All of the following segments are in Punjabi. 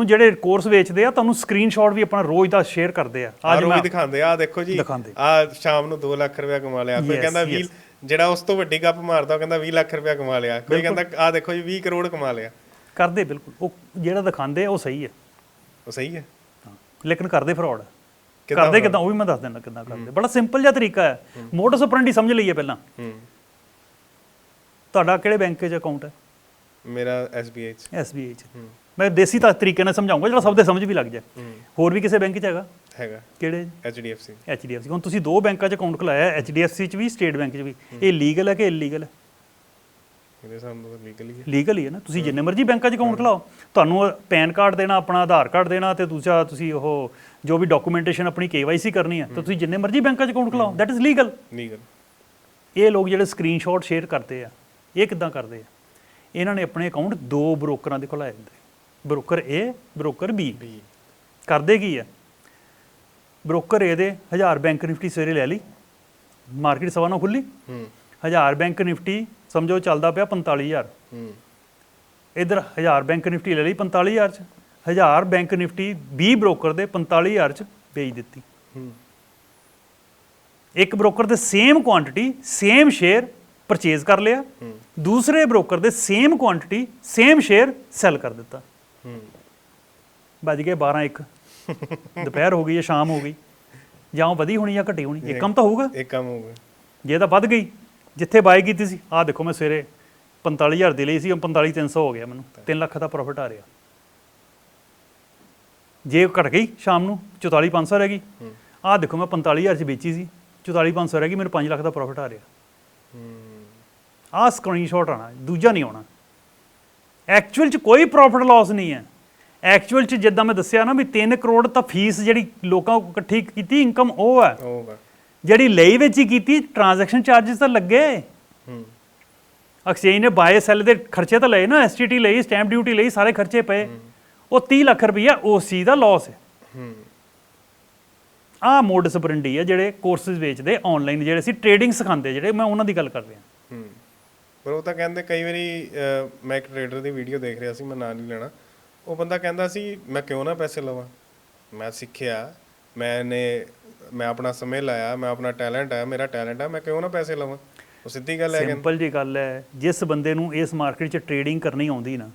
ਨੂੰ ਜਿਹੜੇ ਕੋਰਸ ਵੇਚਦੇ ਆ ਤੁਹਾਨੂੰ ਸਕਰੀਨਸ਼ਾਟ ਵੀ ਆਪਣਾ ਰੋਜ਼ ਦਾ ਸ਼ੇਅਰ ਕਰਦੇ ਆ। ਆ ਅੱਜ ਮੈਂ ਦਿਖਾਉਂਦੇ ਆ ਦੇਖੋ ਜੀ। ਆ ਸ਼ਾਮ ਨੂੰ 2 ਲੱਖ ਰੁਪਇਆ ਕਮਾ ਲਿਆ। ਕੋਈ ਕਹਿੰਦਾ 20 yes. ਜਿਹੜਾ ਉਸ ਤੋਂ ਵੱਡੀ ਗੱਪ ਮਾਰਦਾ ਉਹ ਕਹਿੰਦਾ 20 ਲੱਖ ਰੁਪਇਆ ਕਮਾ ਲਿਆ। ਕੋਈ ਕਹਿੰਦਾ ਆ ਦੇਖੋ ਜੀ 20 ਕਰੋੜ ਕਮਾ ਲਿਆ। ਕਰਦੇ ਬਿਲਕੁਲ। ਉਹ ਜਿਹੜਾ ਦਿਖਾਉਂਦੇ ਆ ਉਹ ਸਹੀ ਹੈ ਉਹ ਸਹੀ ਹੈ। ਲੇਕਿਨ ਕਰਦੇ ਫਰਾਡ ਕਰਦੇ ਕਿਦਾਂ ਉਹ ਵੀ ਮੈਂ ਦੱਸ ਦਿੰਦਾ ਕਿਦਾਂ ਕਰਦੇ। ਬੜਾ ਸਿੰਪਲ ਜਿਹਾ ਤਰੀਕਾ ਹੈ। ਮੋਟਸ ਆਪਰੈਂਡੀ ਸਮਝ ਲਈਏ ਪਹਿਲਾਂ। ਤੁਹਾਡਾ ਕਿਹੜੇ ਬੈਂਕ 'ਚ ਅਕਾਊਂਟ ਹੈ? ਮੇਰਾ SBI ਚ। SBI 'ਚ। ਮੈਂ ਦੇਸੀ ਤਾਂ ਤਰੀਕੇ ਨਾਲ ਸਮਝਾਉਂਗਾ ਜਿਹੜਾ ਸਭ ਦੇ ਸਮਝ ਵੀ ਲੱਗ ਜਾਏ। ਹੋਰ ਵੀ ਕਿਸੇ ਬੈਂਕ 'ਚ ਹੈਗਾ? ਹੈਗਾ। ਕਿਹੜੇ? HDFC HDFC ਹੁਣ ਤੁਸੀਂ ਦੋ ਬੈਂਕਾਂ 'ਚ ਅਕਾਊਂਟ ਖੁਲਾਇਆ HDFC 'ਚ ਵੀ ਸਟੇਟ ਬੈਂਕ 'ਚ ਵੀ। ਇਹ ਲੀਗਲ ਹੈ ਕਿ ਇਲੀਗਲ ਹੈ? ਇਹਦੇ ਸਾਹਮਣੇ ਲੀਗਲ ਹੀ ਹੈ। ਲੀਗਲ ਹੀ ਹੈ ਨਾ। ਤੁਸੀਂ ਜਿੰਨੇ ਮਰਜ਼ੀ ਬੈਂਕਾਂ 'ਚ ਅਕਾਊਂਟ ਖਲਾਓ। ਤੁਹਾਨੂੰ ਪੈਨ ਕਾਰਡ ਦੇਣਾ ਆਪਣਾ ਆਧਾਰ ਕਾਰਡ ਦੇਣਾ ਤੇ ਦੂਜਾ ਤੁਸੀਂ ਉਹ ਜੋ ਵੀ ਡਾਕੂਮੈਂਟੇਸ਼ਨ ਆਪਣੀ KYC ਕਰਨੀ ਹੈ ਤਾਂ ਤੁਸੀਂ ਜਿੰਨੇ ਮਰਜ਼ੀ ਬੈਂਕਾਂ 'ਚ ਅਕਾਊਂਟ ਖਲਾਓ। ਦੈਟ ਇਜ਼ ਲੀਗਲ ਲੀਗਲ ਇਹ ਲੋਕ ਜਿਹੜੇ ਸਕਰੀਨਸ਼ਾਟ ਸ਼ੇਅਰ ਕਰਦੇ ਆ ਇਹ ਕਿੱਦਾਂ ਕਰਦੇ ਆ? ਇਹਨਾਂ ਨੇ ਆਪਣੇ ਅਕਾਊਂਟ ਦੋ ਬ੍ਰੋਕਰਾਂ ਦੇ ਖੁਲਾਏ ਹੁੰਦੇ ਬ੍ਰੋਕਰ A ਬ੍ਰੋਕਰ B ਕਰਦੇ ਕੀ ਆ? ਬ੍ਰੋਕਰ A ਦੇ 1000 ਬੈਂਕ ਨਿਫਟੀ ਸਵੇਰੇ ਲੈ ਲਈ ਮਾਰਕੀਟ ਸਵਾ ਨੂੰ ਖੁੱਲੀ ਹੂੰ। 1000 ਬੈਂਕ ਨਿਫਟੀ ਸਮਝੋ ਚੱਲਦਾ ਪਿਆ 45000 ਹੂੰ। ਇਧਰ 1000 ਬੈਂਕ ਨਿਫਟੀ ਲੈ ਲਈ 45000 ਚ 1000 ਬੈਂਕ ਨਿਫਟੀ 20 ਬ੍ਰੋਕਰ ਦੇ 45000 ਚ ਵੇਚ ਦਿੱਤੀ। ਹੂੰ। ਇੱਕ ਬ੍ਰੋਕਰ ਦੇ same quantity same share purchase ਕਰ ਲਿਆ। ਦੂਸਰੇ ਬ੍ਰੋਕਰ ਦੇ same quantity same share sell ਕਰ ਦਿੱਤਾ। ਵੱਜ ਗਏ 12 1 ਦੁਪਹਿਰ ਹੋ ਗਈ ਜਾਂ ਸ਼ਾਮ ਹੋ ਗਈ। ਜਾਂ ਉਹ ਵਧੀ ਹੋਣੀ ਜਾਂ ਘਟੀ ਹੋਣੀ। ਇੱਕ ਕੰਮ ਤਾਂ ਹੋਊਗਾ। ਇੱਕ ਕੰਮ ਹੋ ਗਿਆ ਜੇ ਤਾਂ ਵੱਧ ਗਈ ਜਿੱਥੇ ਬਾਈ ਕੀਤੀ ਸੀ। ਆਹ ਦੇਖੋ ਮੈਂ ਸਵੇਰੇ 45000 ਦੀ ਲਈ ਸੀ ਉਹ 45300 ਹੋ ਗਿਆ ਮੈਨੂੰ। 3 ਲੱਖ ਦਾ ਪ੍ਰੋਫਿਟ ਆ ਰਿਹਾ। ਜੇ ਘਟ ਗਈ ਸ਼ਾਮ ਨੂੰ 44500 ਰਹਿ ਗਈ। ਆਹ ਦੇਖੋ ਮੈਂ 45000 ਚ ਵੇਚੀ ਸੀ। 44500 ਰਹਿ ਗਈ ਮੈਨੂੰ 5 ਲੱਖ ਦਾ ਪ੍ਰੋਫਿਟ ਆ ਰਿਹਾ। ਹੂੰ। ਆਹ ਸਕਰੀਨਸ਼ਾਟ ਆਣਾ ਦੂਜਾ ਨਹੀਂ ਆਉਣਾ। ਐਕਚੁਅਲ ਚ ਕੋਈ ਪ੍ਰੋਫਿਟ ਲਾਸ ਨਹੀਂ ਹੈ। ਐਕਚੁਅਲ ਚ ਜਿੱਦਾਂ ਮੈਂ ਦੱਸਿਆ ਨਾ ਵੀ 3 ਕਰੋੜ ਤਾਂ ਫੀਸ ਜਿਹੜੀ ਲੋਕਾਂ ਕੋਲ ਇਕੱਠੀ ਕੀਤੀ ਇਨਕਮ ਉਹ ਹੈ। ਜਿਹੜੀ ਲਈ ਵਿੱਚ ਹੀ ਕੀਤੀ ਟ੍ਰਾਂਜੈਕਸ਼ਨ ਚਾਰजेस ਤਾਂ ਲੱਗੇ। ਹੂੰ। ਐਕਸਚੇਂਜ ਨੇ ਬਾਏ ਸੈਲ ਦੇ ਖਰਚੇ ਤਾਂ ਲਏ ਨਾ ਐਸਟੀਟੀ ਲਈ ਸਟੈਂਪ ਡਿਊਟੀ ਲਈ ਸਾਰੇ ਖਰਚੇ ਪਏ। ਉਹ 30 ਲੱਖ ਰੁਪਈਆ ਉਸ ਚੀਜ਼ ਦਾ ਲਾਸ ਹੈ। ਹੂੰ। ਆਹ ਮੋਡਸ ਬਰੰਡੀ ਹੈ ਜਿਹੜੇ ਕੋਰਸਸ ਵੇਚਦੇ ਆਨਲਾਈਨ ਜਿਹੜੇ ਸੀ ਟ੍ਰੇਡਿੰਗ ਸਿਖਾਉਂਦੇ ਜਿਹੜੇ ਮੈਂ ਉਹਨਾਂ ਦੀ ਗੱਲ ਕਰ ਰਿਹਾ। ਹੂੰ ਪਰ ਉਹ ਤਾਂ ਕਹਿੰਦੇ ਕਈ ਵਾਰੀ ਅਹ, ਮੈਂ ਇੱਕ ਟ੍ਰੇਡਰ ਦੀ ਵੀਡੀਓ ਦੇਖ ਰਿਹਾ ਸੀ ਮੈਂ ਨਾਂ ਨਹੀਂ ਲੈਣਾ। ਉਹ ਬੰਦਾ ਕਹਿੰਦਾ ਸੀ ਮੈਂ ਕਿਉਂ ਨਾ ਪੈਸੇ ਲਵਾਂ? ਮੈਂ ਸਿੱਖਿਆ ਮੈਨੇ ਮੈਂ ਆਪਣਾ ਸਮੇਂ ਲਾਇਆ ਮੈਂ ਆਪਣਾ ਟੈਲੈਂਟ ਹੈ ਮੇਰਾ ਟੈਲੈਂਟ ਹੈ ਮੈਂ ਕਿਉਂ ਨਾ ਪੈਸੇ ਲਵਾਂ? ਉਹ ਸਿੱਧੀ ਗੱਲ ਹੈ ਕਹਿੰਦਾ ਸਿੰਪਲ ਜੀ ਗੱਲ ਹੈ ਜਿਸ ਬੰਦੇ ਨੂੰ ਇਸ ਮਾਰਕੀਟ 'ਚ ਟ੍ਰੇਡਿੰਗ ਕਰਨੀ ਆਉਂਦੀ ਨਾ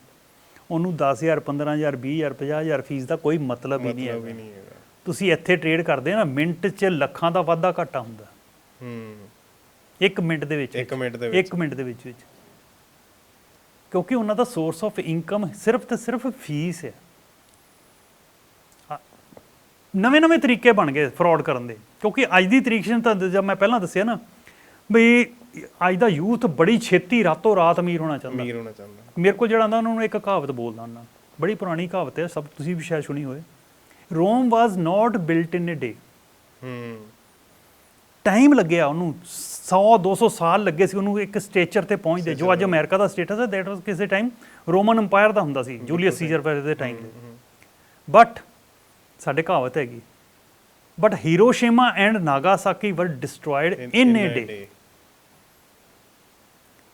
ਉਹਨੂੰ 10000 15000 20000 50000 ਫੀਸ ਦਾ ਕੋਈ ਮਤਲਬ ਹੀ ਨਹੀਂ ਮਤਲਬ ਹੈ ਹੀ ਨਹੀਂ ਹੈਗਾ। ਤੁਸੀਂ ਇੱਥੇ ਟ੍ਰੇਡ ਕਰਦੇ ਨਾ ਮਿੰਟ 'ਚ ਲੱਖਾਂ ਦਾ ਵਾਧਾ ਘਾਟਾ ਹੁੰਦਾ। ਹੂੰ। ਇੱਕ ਮਿੰਟ ਦੇ ਵਿੱਚ ਇੱਕ ਮਿੰਟ ਦੇ ਵਿੱਚ। ਇੱਕ ਮਿੰਟ ਦੇ ਵਿੱਚ ਵਿੱਚ। ਕਿਉਂਕਿ ਉਹਨਾਂ ਦਾ ਸੋਰਸ ਆਫ ਇਨਕਮ ਸਿਰਫ ਤੇ ਸਿਰਫ ਫੀਸ ਹੈ ਨਵੇਂ ਨਵੇਂ ਤਰੀਕੇ ਬਣ ਗਏ ਫਰਾਡ ਕਰਨ ਦੇ। ਕਿਉਂਕਿ ਅੱਜ ਦੀ ਤਰੀਕ ਚ ਤਾਂ ਜਦ ਮੈਂ ਪਹਿਲਾਂ ਦੱਸਿਆ ਨਾ ਵੀ ਅੱਜ ਦਾ ਯੂਥ ਬੜੀ ਛੇਤੀ ਰਾਤੋਂ ਰਾਤ ਅਮੀਰ ਹੋਣਾ ਚਾਹੁੰਦਾ। ਅਮੀਰ ਹੋਣਾ ਚਾਹੁੰਦਾ। ਮੇਰੇ ਕੋਲ ਜਿਹੜਾ ਆਉਂਦਾ ਉਹਨਾਂ ਨੂੰ ਇੱਕ ਕਹਾਵਤ ਬੋਲਦਾ ਹੁੰਦਾ। ਬੜੀ ਪੁਰਾਣੀ ਕਹਾਵਤ ਹੈ ਸਭ ਤੁਸੀਂ ਵੀ ਸ਼ਾਇਦ ਸੁਣੀ ਹੋਵੇ। ਰੋਮ ਵਾਸ ਨਾਟ ਬਿਲਟ ਇਨ ਅ ਡੇ ਹੂੰ। ਟਾਈਮ ਲੱਗਿਆ ਉਹਨੂੰ 100 200 ਸਾਲ ਲੱਗੇ ਸੀ ਉਹਨੂੰ ਇੱਕ ਸਟੇਚਰ ਤੇ ਪਹੁੰਚਦੇ ਜੋ ਅੱਜ ਅਮਰੀਕਾ ਦਾ ਸਟੇਟਸ ਹੈ ਦੈਟ ਵਾਸ ਕਿਸੇ ਟਾਈਮ ਰੋਮਨ ਅੰਪਾਇਰ ਦਾ ਹੁੰਦਾ ਸੀ ਜੂਲੀਅਸ ਸੀਜ਼ਰ ਦੇ ਟਾਈਮ ਬਟ ਸਾਡੇ ਕਹਾਵਤ ਹੈਗੀ but Hiroshima and Nagasaki were destroyed in a day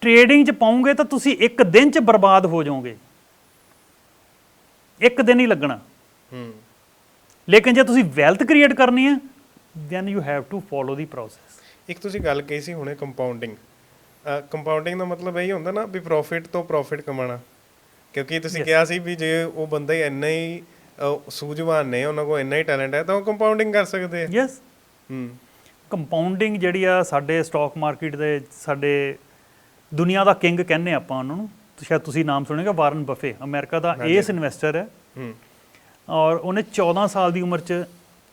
trading ਚ ਪਾਉਂਗੇ ਤਾਂ ਤੁਸੀਂ ਇੱਕ ਦਿਨ ਚ ਬਰਬਾਦ ਹੋ ਜਾਓਗੇ। ਇੱਕ ਦਿਨ ਹੀ ਲੱਗਣਾ। ਹੂੰ। ਲੇਕਿਨ ਜੇ ਤੁਸੀਂ ਵੈਲਥ ਕ੍ਰੀਏਟ ਕਰਨੀ ਹੈ then you have to follow the process ਇੱਕ ਤੁਸੀਂ ਗੱਲ ਕਹੀ ਸੀ ਹੁਣੇ ਕੰਪਾਊਂਡਿੰਗ ਕੰਪਾਊਂਡਿੰਗ ਦਾ ਮਤਲਬ ਇਹੀ ਹੁੰਦਾ ਨਾ ਵੀ ਪ੍ਰੋਫਿਟ ਤੋਂ ਪ੍ਰੋਫਿਟ ਕਮਾਣਾ ਕਿਉਂਕਿ ਤੁਸੀਂ ਕਿਹਾ ਸੀ ਵੀ ਜੇ ਉਹ ਬੰਦਾ ਹੀ ਇੰਨਾ ਹੀ ਸੂਝਵਾਨ ਨੇ ਉਹਨਾਂ ਕੋਲ ਇੰਨਾ ਹੀ ਟੈਲੈਂਟ ਹੈ ਤਾਂ ਉਹ ਕੰਪਾਊਂਡਿੰਗ ਕਰ ਸਕਦੇ ਆ। ਯੈਸ ਹੂੰ। ਕੰਪਾਊਂਡਿੰਗ ਜਿਹੜੀ ਆ ਸਾਡੇ ਸਟਾਕ ਮਾਰਕੀਟ ਦੇ ਸਾਡੇ ਦੁਨੀਆ ਦਾ ਕਿੰਗ ਕਹਿੰਦੇ ਆਪਾਂ ਉਹਨਾਂ ਨੂੰ। ਸ਼ਾਇਦ ਤੁਸੀਂ ਨਾਮ ਸੁਣੇਗਾ ਵਾਰਨ ਬਫੇ ਅਮਰੀਕਾ ਦਾ ਏਸ ਇਨਵੈਸਟਰ ਹੈ। ਹੂੰ। ਔਰ ਉਹਨੇ 14 ਸਾਲ ਦੀ ਉਮਰ 'ਚ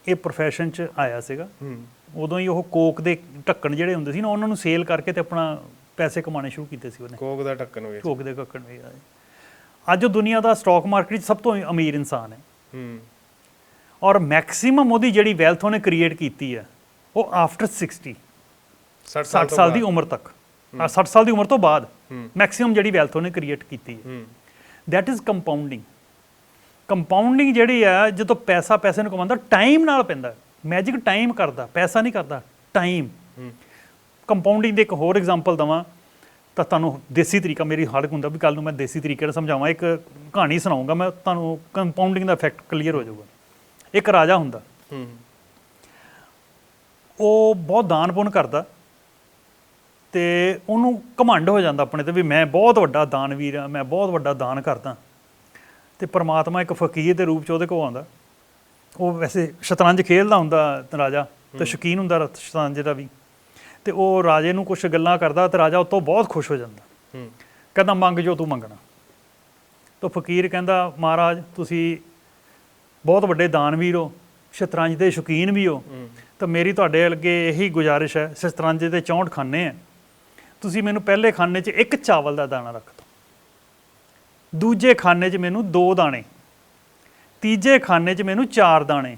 ਇਹ profession 'ਚ ਆਇਆ ਸੀਗਾ। ਹੂੰ। ਉਦੋਂ ਹੀ ਉਹ ਕੋਕ ਦੇ ਢੱਕਣ ਜਿਹੜੇ ਹੁੰਦੇ ਸੀ ਨਾ ਉਹਨਾਂ ਨੂੰ ਸੇਲ ਕਰਕੇ ਤੇ ਆਪਣਾ ਪੈਸੇ ਕਮਾਉਣੇ ਸ਼ੁਰੂ ਕੀਤੇ ਸੀ ਉਹਨੇ। ਕੋਕ ਦਾ ਢੱਕਣ ਹੋਇਆ ਕੋਕ ਦੇ ਢੱਕਣ ਵੀ ਆਏ ਅੱਜ ਉਹ ਦੁਨੀਆ ਦਾ ਸਟਾਕ ਮਾਰਕੀਟ 'ਚ ਸਭ ਤੋਂ ਅਮੀਰ ਇਨਸਾਨ ਹੈ। ਹੂੰ। ਔਰ ਮੈਕਸਿਮਮ ਉਹਦੀ ਜਿਹੜੀ ਵੈਲਥ ਉਹਨੇ ਕ੍ਰੀਏਟ ਕੀਤੀ ਹੈ ਉਹ ਆਫਟਰ 60 60 60 ਸਾਲ ਦੀ ਉਮਰ ਤੱਕ। ਆ 60 ਸਾਲ ਦੀ ਉਮਰ ਤੋਂ ਬਾਅਦ। ਮੈਕਸਿਮਮ ਜਿਹੜੀ ਵੈਲਥ ਉਹਨੇ ਕ੍ਰੀਏਟ ਕੀਤੀ ਹੈ। ਹੂੰ। ਦੈਟ ਇਜ਼ ਕੰਪਾਊਂਡਿੰਗ ਕੰਪਾਊਂਡਿੰਗ ਜਿਹੜੀ ਆ ਜਦੋਂ ਪੈਸਾ ਪੈਸੇ ਨੂੰ ਕਮਾਉਂਦਾ ਟਾਈਮ ਨਾਲ ਪੈਂਦਾ। ਮੈਜਿਕ ਟਾਈਮ ਕਰਦਾ ਪੈਸਾ ਨਹੀਂ ਕਰਦਾ ਟਾਈਮ ਕੰਪਾਊਂਡਿੰਗ ਦੇ ਇੱਕ ਹੋਰ ਐਗਜ਼ਾਮਪਲ ਦਵਾਂ ਤਾਂ ਤੁਹਾਨੂੰ ਦੇਸੀ ਤਰੀਕਾ ਮੇਰੀ ਹਰ ਹੁੰਦਾ ਵੀ ਕੱਲ ਨੂੰ ਮੈਂ ਦੇਸੀ ਤਰੀਕੇ ਨਾਲ ਸਮਝਾਵਾਂ ਇੱਕ ਕਹਾਣੀ ਸੁਣਾਉਂਗਾ ਮੈਂ ਤੁਹਾਨੂੰ ਕੰਪਾਊਂਡਿੰਗ ਦਾ ਇਫੈਕਟ ਕਲੀਅਰ ਹੋ ਜਾਊਗਾ। ਇੱਕ ਰਾਜਾ ਹੁੰਦਾ ਉਹ ਬਹੁਤ ਦਾਨ ਪੁੰਨ ਕਰਦਾ ਤੇ ਉਹਨੂੰ ਘਮੰਡ ਹੋ ਜਾਂਦਾ ਆਪਣੇ ਤੇ ਵੀ ਮੈਂ ਬਹੁਤ ਵੱਡਾ ਦਾਨਵੀਰ ਆ ਮੈਂ ਬਹੁਤ ਵੱਡਾ ਦਾਨ ਕਰਦਾ। ਤੇ ਪ੍ਰਮਾਤਮਾ ਇੱਕ ਫਕੀਰ ਦੇ ਰੂਪ ਚ ਉਹਦੇ ਕੋਲ ਆਉਂਦਾ। ਉਹ ਵੈਸੇ ਸ਼ਤਰੰਜ ਖੇਡਦਾ ਹੁੰਦਾ ਰਾਜਾ ਤੇ ਸ਼ੌਕੀਨ ਹੁੰਦਾ ਸ਼ਤਰੰਜ ਦਾ ਵੀ। ਤੇ ਉਹ ਰਾਜੇ ਨੂੰ ਕੁਝ ਗੱਲਾਂ ਕਰਦਾ ਤੇ ਰਾਜਾ ਉਤੋਂ ਬਹੁਤ ਖੁਸ਼ ਹੋ ਜਾਂਦਾ। ਹੂੰ। ਕਹਿੰਦਾ ਮੰਗ ਜੋ ਤੂੰ ਮੰਗਣਾ। ਤਾਂ ਫਕੀਰ ਕਹਿੰਦਾ ਮਹਾਰਾਜ ਤੁਸੀਂ ਬਹੁਤ ਵੱਡੇ ਦਾਨਵੀਰ ਹੋ ਸ਼ਤਰੰਜ ਦੇ ਸ਼ੌਕੀਨ ਵੀ ਹੋ। ਤਾਂ ਮੇਰੀ ਤੁਹਾਡੇ ਅੱਗੇ ਇਹੀ ਗੁਜ਼ਾਰਿਸ਼ ਹੈ ਸ਼ਤਰੰਜ ਦੇ 64 ਖਾਨੇ ਆ। ਤੁਸੀਂ ਮੈਨੂੰ ਪਹਿਲੇ ਖਾਨੇ 'ਚ ਇੱਕ ਚਾਵਲ ਦਾ ਦਾਣਾ ਰੱਖ ਦੂਜੇ ਖਾਨੇ 'ਚ ਮੈਨੂੰ ਦੋ ਦਾਣੇ ਤੀਜੇ ਖਾਨੇ 'ਚ ਮੈਨੂੰ ਚਾਰ ਦਾਣੇ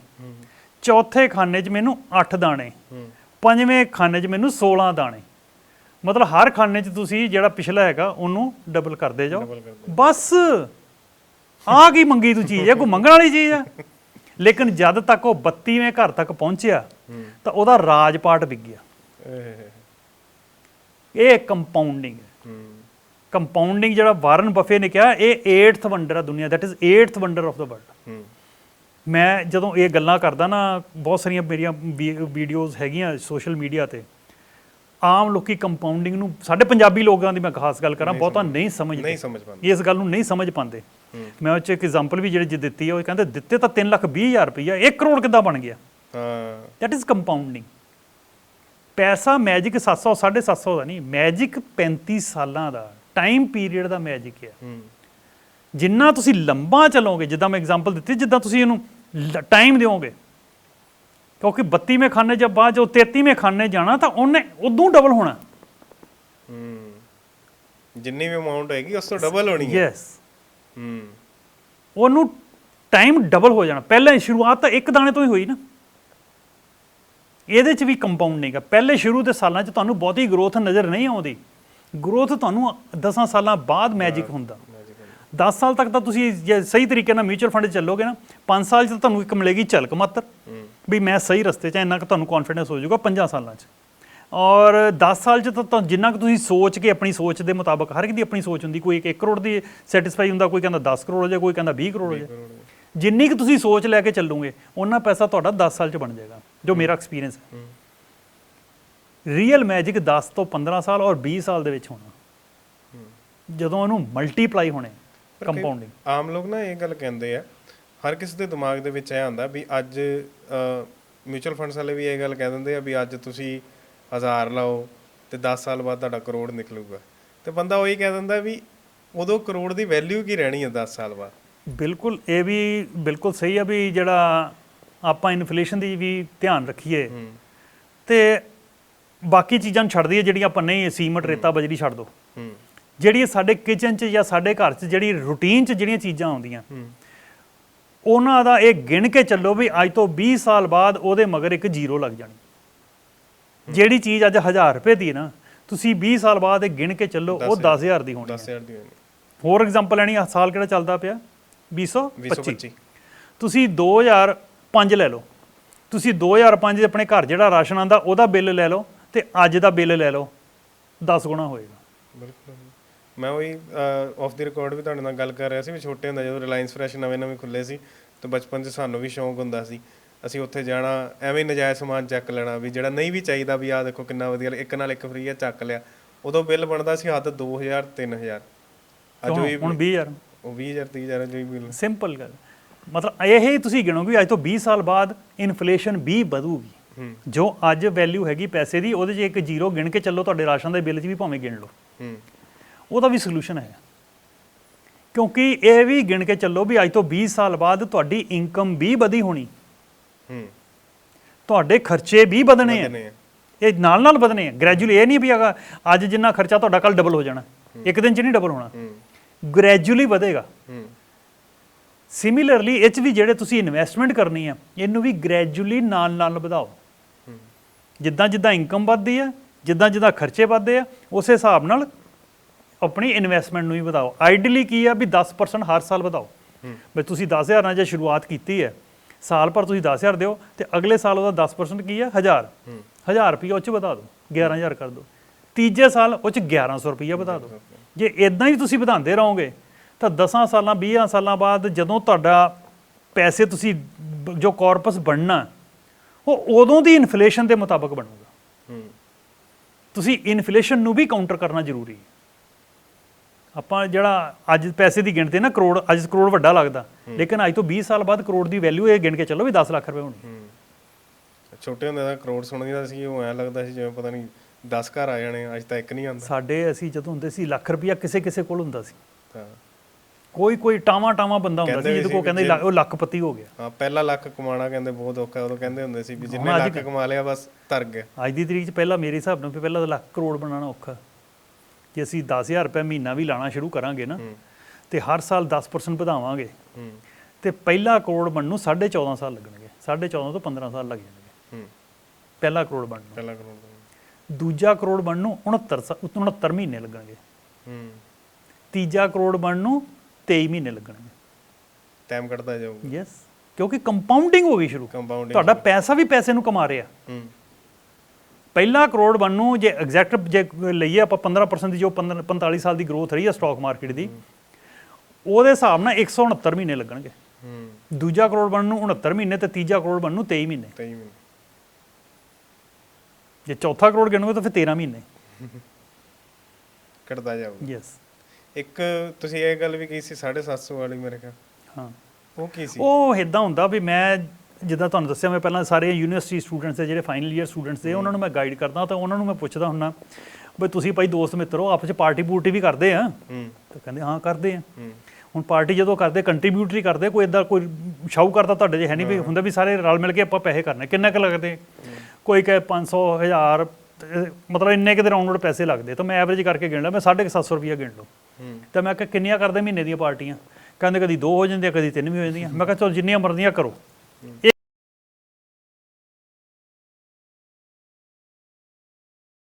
ਚੌਥੇ ਖਾਨੇ 'ਚ ਮੈਨੂੰ 8 ਦਾਣੇ ਪੰਜਵੇਂ ਖਾਨੇ 'ਚ ਮੈਨੂੰ 16 ਦਾਣੇ। ਮਤਲਬ ਹਰ ਖਾਨੇ 'ਚ ਤੁਸੀਂ ਜਿਹੜਾ ਪਿਛਲਾ ਹੈਗਾ ਉਹਨੂੰ ਡਬਲ ਕਰਦੇ ਜਾਓ। ਬਸ। ਆ ਕੀ ਮੰਗੀ ਤੂੰ ਚੀਜ਼? ਹੈ ਕੋਈ ਮੰਗਣ ਵਾਲੀ ਚੀਜ਼ ਹੈ ਲੇਕਿਨ ਜਦ ਤੱਕ ਉਹ 32ਵੇਂ ਘਰ ਤੱਕ ਪਹੁੰਚਿਆ ਤਾਂ ਉਹਦਾ ਰਾਜਪਾਟ ਵਿਕ ਗਿਆ ਇਹ ਕੰਪਾਊਂਡਿੰਗ ਕੰਪਾਊਂਡਿੰਗ ਜਿਹੜਾ ਵਾਰਨ ਬਫੇ ਨੇ ਕਿਹਾ ਇਹ 8th ਵੰਡਰ ਆ ਦੁਨੀਆ that is 8th wonder of the world ਮੈਂ ਜਦੋਂ ਇਹ ਗੱਲਾਂ ਕਰਦਾ ਨਾ ਬਹੁਤ ਸਾਰੀਆਂ ਮੇਰੀਆਂ ਵੀਡੀਓਜ਼ ਹੈਗੀਆਂ ਸੋਸ਼ਲ ਮੀਡੀਆ ਤੇ ਆਮ ਲੋਕੀ ਕੰਪਾਊਂਡਿੰਗ ਨੂੰ ਸਾਡੇ ਪੰਜਾਬੀ ਲੋਕਾਂ ਦੀ ਮੈਂ ਖਾਸ ਗੱਲ ਕਰਾਂ ਬਹੁਤਾ ਨਹੀਂ ਸਮਝਦੇ ਨਹੀਂ ਸਮਝ ਪਾਉਂਦੇ। ਇਸ ਗੱਲ ਨੂੰ ਨਹੀਂ ਸਮਝ ਪਾਉਂਦੇ। ਮੈਂ ਉਹ ਚ ਇੱਕ ਐਗਜ਼ਾਮਪਲ ਵੀ ਜਿਹੜੀ ਜੀ ਦਿੱਤੀ ਹੈ ਉਹ ਕਹਿੰਦੇ ਦਿੱਤੇ ਤਾਂ 3 ਲੱਖ 20 ਹਜ਼ਾਰ ਰੁਪਈਆ 1 ਕਰੋੜ ਕਿੱਦਾਂ ਬਣ ਗਿਆ? ਹਾਂ। ਦੈਟ ਇਜ਼ ਕੰਪਾਊਂਡਿੰਗ ਪੈਸਾ ਮੈਜਿਕ 700 750 ਦਾ ਨਹੀਂ ਮੈਜਿਕ 35 ਸਾਲਾਂ ਦਾ। ਟਾਈਮ ਪੀਰੀਅਡ ਦਾ ਮੈਜਿਕ ਹੈ। ਜਿੰਨਾ ਤੁਸੀਂ ਲੰਬਾ ਚੱਲੋਗੇ ਜਿੱਦਾਂ ਮੈਂ ਐਗਜ਼ਾਮਪਲ ਦਿੱਤੀ ਜਿੱਦਾਂ ਤੁਸੀਂ ਇਹਨੂੰ ਟਾਈਮ ਦਿਓਗੇ। ਕਿਉਂਕਿ 32ਵੇਂ ਖਾਨੇ ਜਦ ਬਾਅਦ ਜੋ 33ਵੇਂ ਖਾਨੇ ਜਾਣਾ ਤਾਂ ਉਹਨੇ ਉਦੋਂ ਡਬਲ ਹੋਣਾ। ਹੂੰ। ਜਿੰਨੀ ਵੀ ਅਮਾਉਂਟ ਹੋਏਗੀ ਉਸ ਤੋਂ ਡਬਲ ਹੋਣੀ ਹੈ। ਯੈਸ ਹੂੰ। ਉਹਨੂੰ ਟਾਈਮ ਡਬਲ ਹੋ ਜਾਣਾ। ਪਹਿਲਾਂ ਸ਼ੁਰੂਆਤ ਤਾਂ ਇੱਕ ਦਾਣੇ ਤੋਂ ਹੀ ਹੋਈ ਨਾ। ਇਹਦੇ ਚ ਵੀ ਕੰਪਾਊਂਡਿੰਗ ਹੈ ਪਹਿਲੇ ਸ਼ੁਰੂ ਦੇ ਸਾਲਾਂ ਚ ਤੁਹਾਨੂੰ ਬਹੁਤੀ ਗਰੋਥ ਨਜ਼ਰ ਨਹੀਂ ਆਉਂਦੀ। ਗਰੋਥ ਤੁਹਾਨੂੰ 10 ਸਾਲਾਂ ਬਾਅਦ ਮੈਜਿਕ ਹੁੰਦਾ। 10 ਸਾਲ ਤੱਕ ਤਾਂ ਤੁਸੀਂ ਜੇ ਸਹੀ ਤਰੀਕੇ ਨਾਲ ਮਿਊਚੁਅਲ ਫੰਡ ਚੱਲੋਗੇ ਨਾ 5 ਸਾਲ 'ਚ ਤਾਂ ਤੁਹਾਨੂੰ ਇੱਕ ਮਿਲੇਗੀ ਝਲਕ ਮਾਤਰ। ਵੀ ਮੈਂ ਸਹੀ ਰਸਤੇ 'ਚ ਇੰਨਾ ਕੁ ਤੁਹਾਨੂੰ ਕੌਨਫੀਡੈਂਸ ਹੋ ਜਾਊਗਾ 5 ਸਾਲਾਂ 'ਚ। ਔਰ 10 ਸਾਲ 'ਚ ਤਾਂ ਜਿੰਨਾ ਕੁ ਤੁਸੀਂ ਸੋਚ ਕੇ ਆਪਣੀ ਸੋਚ ਦੇ ਮੁਤਾਬਕ ਹਰ ਇੱਕ ਦੀ ਆਪਣੀ ਸੋਚ ਹੁੰਦੀ ਕੋਈ 1 ਕਰੋੜ ਦੀ ਸੈਟੀਸਫਾਈ ਹੁੰਦਾ ਕੋਈ ਕਹਿੰਦਾ 10 ਕਰੋੜ ਹੋ ਜਾਏ ਕੋਈ ਕਹਿੰਦਾ 20 ਕਰੋੜ ਹੋ ਜਾਏ। ਜਿੰਨੀ ਕੁ ਤੁਸੀਂ ਸੋਚ ਲੈ ਕੇ ਚੱਲੋਗੇ ਉਹਨਾਂ ਪੈਸਾ ਤੁਹਾਡਾ 10 ਸਾਲ 'ਚ ਬਣ ਜਾਏਗਾ ਜੋ ਮੇਰਾ ਐਕਸਪੀਰੀਅੰਸ ਹੈ। ਰੀਅਲ ਮੈਜਿਕ 10 ਤੋਂ 15 ਸਾਲ ਔਰ 20 ਸਾਲ ਦੇ ਵਿੱਚ ਹੋਣਾ। ਜਦੋਂ ਉਹਨੂੰ ਮਲਟੀਪਲਾਈ ਹੋਣੇ ਕੰਪਾਊਂਡਿੰਗ ਆਮ ਲੋਕ ਨਾ ਇਹ ਗੱਲ ਕਹਿੰਦੇ ਆ ਹਰ ਕਿਸੇ ਦੇ ਦਿਮਾਗ ਦੇ ਵਿੱਚ ਇਹ ਆਉਂਦਾ ਵੀ ਅੱਜ ਮਿਊਚੁਅਲ ਫੰਡਸ ਵਾਲੇ ਵੀ ਇਹ ਗੱਲ ਕਹਿ ਦਿੰਦੇ ਆ ਵੀ ਅੱਜ ਤੁਸੀਂ ਹਜ਼ਾਰ ਲਾਓ ਤੇ 10 ਸਾਲ ਬਾਅਦ ਤੁਹਾਡਾ ਕਰੋੜ ਨਿਕਲੂਗਾ। ਤੇ ਬੰਦਾ ਉਹੀ ਕਹਿ ਦਿੰਦਾ ਵੀ ਉਦੋਂ ਕਰੋੜ ਦੀ ਵੈਲਿਊ ਕੀ ਰਹਿਣੀ ਹੈ 10 ਸਾਲ ਬਾਅਦ? ਬਿਲਕੁਲ ਇਹ ਵੀ ਬਿਲਕੁਲ ਸਹੀ ਆ ਵੀ ਜਿਹੜਾ ਆਪਾਂ ਇਨਫਲੇਸ਼ਨ ਦੀ ਵੀ ਧਿਆਨ ਰੱਖੀਏ ਤੇ ਬਾਕੀ ਚੀਜ਼ਾਂ ਨੂੰ ਛੱਡ ਦਈਏ ਜਿਹੜੀਆਂ ਆਪਾਂ ਨਹੀਂ ਸੀਮਟ ਰੇਤਾ ਬਜਰੀ ਛੱਡ ਦੋ। ਹੂੰ। ਜਿਹੜੀ ਸਾਡੇ ਕਿਚਨ 'ਚ ਜਾਂ ਸਾਡੇ ਘਰ 'ਚ ਜਿਹੜੀ ਰੂਟੀਨ 'ਚ ਜਿਹੜੀਆਂ ਚੀਜ਼ਾਂ ਆਉਂਦੀਆਂ ਹੂੰ। ਉਹਨਾਂ ਦਾ ਇਹ ਗਿਣ ਕੇ ਚੱਲੋ ਵੀ ਅੱਜ ਤੋਂ 20 ਸਾਲ ਬਾਅਦ ਉਹਦੇ ਮਗਰ ਇੱਕ ਜ਼ੀਰੋ ਲੱਗ ਜਾਣੀ। ਜਿਹੜੀ ਚੀਜ਼ ਅੱਜ 1000 ਰੁਪਏ ਦੀ ਨਾ ਤੁਸੀਂ 20 ਸਾਲ ਬਾਅਦ ਇਹ ਗਿਣ ਕੇ ਚੱਲੋ ਉਹ 10000 ਦੀ ਹੋਣੀ ਹੈ। 10000 ਦੀ ਹੋਣੀ ਹੋਰ ਐਗਜ਼ਾਮਪਲ ਲੈਣੀ ਆ ਸਾਲ ਕਿਹੜਾ ਚੱਲਦਾ ਪਿਆ? 225 225 ਤੁਸੀਂ 2005 ਲੈ ਲਓ। ਤੁਸੀਂ 2005 'ਚ ਆਪਣੇ ਘਰ ਜਿਹੜਾ ਰਾਸ਼ਨ ਆਂਦਾ ਉਹਦਾ ਬਿੱਲ ਲੈ ਲਓ। ਤੇ ਅੱਜ ਦਾ ਬਿੱਲ ਲੈ ਲਓ 10 ਗੁਣਾ ਹੋਏਗਾ। ਬਿਲਕੁਲ ਮੈਂ ਉਹੀ ਆਫ ਦੀ ਰਿਕਾਰਡ ਵੀ ਤੁਹਾਡੇ ਨਾਲ ਗੱਲ ਕਰ ਰਿਹਾ ਸੀ ਵੀ ਛੋਟੇ ਹੁੰਦੇ ਜਦੋਂ ਰਿਲਾਇੰਸ ਫਰੈਸ਼ ਨਵੇਂ ਨਵੇਂ ਖੁੱਲੇ ਸੀ ਤੇ ਬਚਪਨ 'ਚ ਸਾਨੂੰ ਵੀ ਸ਼ੌਂਕ ਹੁੰਦਾ ਸੀ ਅਸੀਂ ਉੱਥੇ ਜਾਣਾ ਐਵੇਂ ਹੀ ਨਜਾਇਜ਼ ਸਮਾਨ ਚੱਕ ਲੈਣਾ ਵੀ ਜਿਹੜਾ ਨਹੀਂ ਵੀ ਚਾਹੀਦਾ ਵੀ ਆਹ ਦੇਖੋ ਕਿੰਨਾ ਵਧੀਆ ਇੱਕ ਨਾਲ ਇੱਕ ਫ੍ਰੀ ਆ ਚੱਕ ਲਿਆ। ਉਦੋਂ ਬਿੱਲ ਬਣਦਾ ਸੀ ਹੱਦ 2000 3000 ਅੱਜ ਵੀ ਹੁਣ 20000 ਉਹ 20000 30000 ਜੋ ਵੀ ਬਿੱਲ ਸਿੰਪਲ ਗੱਲ। ਮਤਲਬ ਇਹ ਹੀ ਤੁਸੀਂ ਗਿਣੋ ਵੀ ਅੱਜ ਤੋਂ 20 ਸਾਲ ਬਾਅਦ ਇਨਫਲੇਸ਼ਨ ਵੀ ਵਧੂਗੀ। ਹੂੰ ਜੋ ਅੱਜ ਵੈਲਿਊ ਹੈਗੀ ਪੈਸੇ ਦੀ ਉਹਦੇ 'ਚ ਇੱਕ ਜ਼ੀਰੋ ਗਿਣ ਕੇ ਚੱਲੋ ਤੁਹਾਡੇ ਰਾਸ਼ਨ ਦੇ ਬਿੱਲ 'ਚ ਵੀ ਭਾਵੇਂ ਗਿਣ ਲਓ। ਹੂੰ। ਉਹਦਾ ਵੀ ਸੋਲੂਸ਼ਨ ਹੈ ਕਿਉਂਕਿ ਇਹ ਵੀ ਗਿਣ ਕੇ ਚੱਲੋ ਵੀ ਅੱਜ ਤੋਂ 20 ਸਾਲ ਬਾਅਦ ਤੁਹਾਡੀ ਇਨਕਮ ਵੀ ਵਧੀ ਹੋਣੀ। ਹੂੰ। ਤੁਹਾਡੇ ਖਰਚੇ ਵੀ ਵਧਣੇ ਆ। ਇਹ ਨਾਲ ਨਾਲ ਵਧਣੇ ਆ। ਗ੍ਰੈਜੂਅਲੀ ਇਹ ਨਹੀਂ ਵੀ ਹੈਗਾ ਅੱਜ ਜਿੰਨਾ ਖਰਚਾ ਤੁਹਾਡਾ ਕੱਲ ਡਬਲ ਹੋ ਜਾਣਾ। ਇੱਕ ਦਿਨ 'ਚ ਨਹੀਂ ਡਬਲ ਹੋਣਾ। ਹੂੰ। ਗ੍ਰੈਜੂਅਲੀ ਵਧੇਗਾ। ਹੂੰ। ਸਿਮਿਲਰਲੀ ਇਹ 'ਚ ਵੀ ਜਿਹੜੇ ਤੁਸੀਂ ਇਨਵੈਸਟਮੈਂਟ ਕਰਨੀ ਆ ਇਹਨੂੰ ਵੀ ਗ੍ਰੈਜੂਅਲੀ ਨਾਲ ਨਾਲ ਵਧਾਓ। ਹੂੰ ਜਿੱਦਾਂ ਜਿੱਦਾਂ ਇਨਕਮ ਵੱਧਦੀ ਹੈ ਜਿੱਦਾਂ ਜਿੱਦਾਂ ਖਰਚੇ ਵੱਧਦੇ ਆ ਉਸੇ ਹਿਸਾਬ ਨਾਲ ਆਪਣੀ ਇਨਵੈਸਟਮੈਂਟ ਨੂੰ ਵੀ ਵਧਾਓ। ਆਈਡੀਅਲੀ ਕੀ ਆ ਵੀ 10% ਹਰ ਸਾਲ ਵਧਾਓ। ਵੀ ਤੁਸੀਂ 10000 ਨਾਲ ਜੇ ਸ਼ੁਰੂਆਤ ਕੀਤੀ ਹੈ ਸਾਲ ਭਰ ਤੁਸੀਂ 10000 ਦਿਓ ਤੇ ਅਗਲੇ ਸਾਲ ਉਹਦਾ 10% ਕੀ ਆ? 1000 ਹੂੰ। 1000 ਰੁਪਏ ਉਹ ਚ ਵਧਾ ਦਿਓ 11000 ਕਰ ਦਿਓ। ਤੀਜੇ ਸਾਲ ਉਹ ਚ 1100 ਰੁਪਈਆ ਵਧਾ ਦਿਓ। ਜੇ ਇਦਾਂ ਹੀ ਤੁਸੀਂ ਵਧਾਉਂਦੇ ਰਹੋਗੇ ਤਾਂ 10 ਸਾਲਾਂ 20 ਸਾਲਾਂ ਬਾਅਦ ਜਦੋਂ ਤੁਹਾਡਾ ਪੈਸੇ ਤੁਸੀਂ ਜੋ ਕਾਰਪਸ ਬਣਨਾ ਉਹ ਉਦੋਂ ਦੀ ਇਨਫਲੇਸ਼ਨ ਦੇ ਮੁਤਾਬਕ ਬਣੂਗਾ। ਹੂੰ। ਤੁਸੀਂ ਇਨਫਲੇਸ਼ਨ ਨੂੰ ਵੀ ਕਾਊਂਟਰ ਕਰਨਾ ਜ਼ਰੂਰੀ ਹੈ। ਆਪਾਂ ਜਿਹੜਾ ਅੱਜ ਪੈਸੇ ਦੀ ਗਿਣਤੀ ਨਾ ਕਰੋੜ ਅੱਜ ਕਰੋੜ ਵੱਡਾ ਲੱਗਦਾ। ਲੇਕਿਨ ਅੱਜ ਤੋਂ 20 ਸਾਲ ਬਾਅਦ ਕਰੋੜ ਦੀ ਵੈਲਿਊ ਇਹ ਗਿਣ ਕੇ ਚੱਲੋ ਵੀ 10 ਲੱਖ ਰੁਪਏ ਹੋਣੀ। ਛੋਟੇ ਹੁੰਦੇ ਦਾ ਕਰੋੜ ਸੁਣਦੀ ਦਾ ਸੀ ਉਹ ਐਂ ਲੱਗਦਾ ਸੀ ਜਿਵੇਂ ਪਤਾ ਨਹੀਂ 10 ਘਰ ਆ ਜਾਣੇ ਅੱਜ ਤਾਂ ਇੱਕ ਨਹੀਂ ਆਉਂਦਾ। ਸਾਡੇ ਅਸੀਂ ਜਦੋਂ ਹੁੰਦੇ ਸੀ ਲੱਖ ਰੁਪਇਆ ਕਿਸੇ ਕਿਸੇ ਕੋਲ ਹੁੰਦਾ ਸੀ। ਕੋਈ ਕੋਈ ਟਾਵਾ ਟਾਵਾ ਬੰਦਾ ਹੁੰਦਾ ਸੀ ਜਿਹਦੇ ਵੀ ਕਹਿੰਦੇ ਲੱਖ- ਉਹ ਲੱਖਪਤੀ ਹੋ ਗਿਆ। ਹਾਂ ਪਹਿਲਾ ਲੱਖ ਕਮਾਣਾ ਕਹਿੰਦੇ ਬਹੁਤ ਔਖਾ ਉਦੋਂ ਕਹਿੰਦੇ ਹੁੰਦੇ ਸੀ ਵੀ ਜਿੰਨੇ ਲੱਖ ਕਮਾ ਲਿਆ ਬਸ ਤਰ ਗਿਆ। ਅੱਜ ਦੀ ਤਰੀਕ 'ਚ ਪਹਿਲਾਂ ਮੇਰੇ ਹਿਸਾਬ ਨਾਲ ਵੀ ਪਹਿਲਾਂ ਤਾਂ ਲੱਖ ਕਰੋੜ ਬਣਾਉਣਾ ਔਖਾ। ਜੇ ਅਸੀਂ 10000 ਰੁਪਏ ਮਹੀਨਾ ਵੀ ਲਾਣਾ ਸ਼ੁਰੂ ਕਰਾਂਗੇ ਨਾ ਤੇ ਹਰ ਸਾਲ 10% ਵਧਾਵਾਂਗੇ। ਹੂੰ। ਤੇ ਪਹਿਲਾ ਕਰੋੜ ਬਣਨ ਨੂੰ 14.5 ਸਾਲ ਲੱਗਣਗੇ 14.5 ਤੋਂ 15 ਸਾਲ ਲੱਗ ਜਾਣਗੇ। ਹੂੰ। ਪਹਿਲਾ ਕਰੋੜ ਬਣਨ। ਨੂੰ ਪਹਿਲਾ ਕਰੋੜ ਦਾ। ਦੂਜਾ ਕਰੋੜ ਬਣਨ ਨੂੰ 69 ਸਾ- 69 ਮਹੀਨੇ ਲੱਗਣਗੇ। ਹੂੰ। ਤੀਜਾ ਕਰੋੜ ਬਣਨ ਨੂੰ 23 ਮਹੀਨੇ ਲੱਗਣਗੇ। ਟਾਈਮ ਕੱਢਦਾ ਜਾਊਗਾ। ਯੈਸ ਕਿਉਂਕਿ ਕੰਪਾਊਂਡਿੰਗ ਹੋ ਗਈ ਸ਼ੁਰੂ। ਕੰਪਾਊਂਡਿੰਗ ਤੁਹਾਡਾ ਪੈਸਾ ਵੀ ਪੈਸੇ ਨੂੰ ਕਮਾ ਰਿਹਾ। ਹੂੰ। ਪਹਿਲਾ ਕਰੋੜ ਬਣਨ ਨੂੰ ਜੇ ਐਗਜ਼ੈਕਟ ਜੇ ਲਈਏ ਆਪਾਂ 15% ਦੀ ਜੋ 15 45 ਸਾਲ ਦੀ ਗਰੋਥ ਰਹੀ ਹੈ ਸਟਾਕ ਮਾਰਕੀਟ ਦੀ ਉਹਦੇ ਹਿਸਾਬ ਨਾਲ 169 ਮਹੀਨੇ ਲੱਗਣਗੇ। ਹੂੰ। ਦੂਜਾ ਕਰੋੜ ਬਣਨ ਨੂੰ 69 ਮਹੀਨੇ ਤੇ ਤੀਜਾ ਕਰੋੜ ਬਣਨ ਨੂੰ 23 ਮਹੀਨੇ। 23 ਮਹੀਨੇ। ਜੇ ਚੌਥਾ ਕਰੋੜ ਗਿਣੋਗੇ ਤਾਂ ਫਿਰ 13 ਮਹੀਨੇ। ਕੱਢਦਾ ਜਾਊਗਾ। ਯੈਸ ਇੱਕ ਤੁਸੀਂ ਇਹ ਗੱਲ ਵੀ ਕਹੀ ਸੀ 750 ਵਾਲੀ ਮੇਰੇ ਖਿਆਲ। ਹਾਂ। ਉਹ ਕੀ ਸੀ? ਉਹ ਇਦਾਂ ਹੁੰਦਾ ਵੀ ਮੈਂ ਜਿੱਦਾਂ ਤੁਹਾਨੂੰ ਦੱਸਿਆ ਮੈਂ ਪਹਿਲਾਂ ਸਾਰੇ ਯੂਨੀਵਰਸਿਟੀ ਸਟੂਡੈਂਟਸ ਦੇ ਜਿਹੜੇ ਫਾਈਨਲ ਈਅਰ ਸਟੂਡੈਂਟਸ ਦੇ ਉਹਨਾਂ ਨੂੰ ਮੈਂ ਗਾਈਡ ਕਰਦਾ ਤਾਂ ਉਹਨਾਂ ਨੂੰ ਮੈਂ ਪੁੱਛਦਾ ਹੁੰਨਾ ਵੀ ਤੁਸੀਂ ਭਾਈ ਦੋਸਤ ਮਿੱਤਰੋ ਆਪਸ ਚ ਪਾਰਟੀ ਪੂਰਟੀ ਵੀ ਕਰਦੇ ਆ? ਹੂੰ। ਤਾਂ ਕਹਿੰਦੇ ਹਾਂ ਕਰਦੇ ਆ। ਹੂੰ। ਹੁਣ ਪਾਰਟੀ ਜਦੋਂ ਕਰਦੇ ਕੰਟਰੀਬਿਊਟਰੀ ਕਰਦੇ ਕੋਈ ਇਦਾਂ ਕੋਈ ਸ਼ਾਹੂਕਾਰ ਤਾਂ ਤੁਹਾਡੇ ਜੇ ਹੈ ਨਹੀਂ ਵੀ ਹੁੰਦਾ ਵੀ ਸਾਰੇ ਰਲ ਮਿਲ ਕੇ ਆਪਾਂ ਪੈਸੇ ਕਰਨੇ ਕਿੰਨਾ ਕੁ ਲੱਗਦੇ? ਕੋਈ ਕਹੇ 500 1000 ਤੇ ਮਤਲਬ ਇੰਨੇ ਕਿਤੇ ਰਾਉਂਡ ਪੈਸੇ ਲੱਗਦੇ ਤਾਂ ਮੈਂ ਐਵਰੇਜ ਕਰਕੇ ਗਿਣ ਲਿਆ ਮੈਂ 750 ਰੁਪਈਆ ਗਿਣ ਲਓ ਤਾਂ ਮੈਂ ਕਿਹਾ, ਕਿੰਨੀਆਂ ਕਰਦੇ ਮਹੀਨੇ ਦੀਆਂ ਪਾਰਟੀਆਂ? ਕਹਿੰਦੇ ਕਦੀ ਦੋ ਹੋ ਜਾਂਦੀਆਂ, ਕਦੀ ਤਿੰਨ ਵੀ ਹੋ ਜਾਂਦੀਆਂ। ਮੈਂ ਕਿਹਾ, ਚਲੋ, ਜਿੰਨੀਆਂ ਮਰਜ਼ੀਆਂ ਕਰੋ।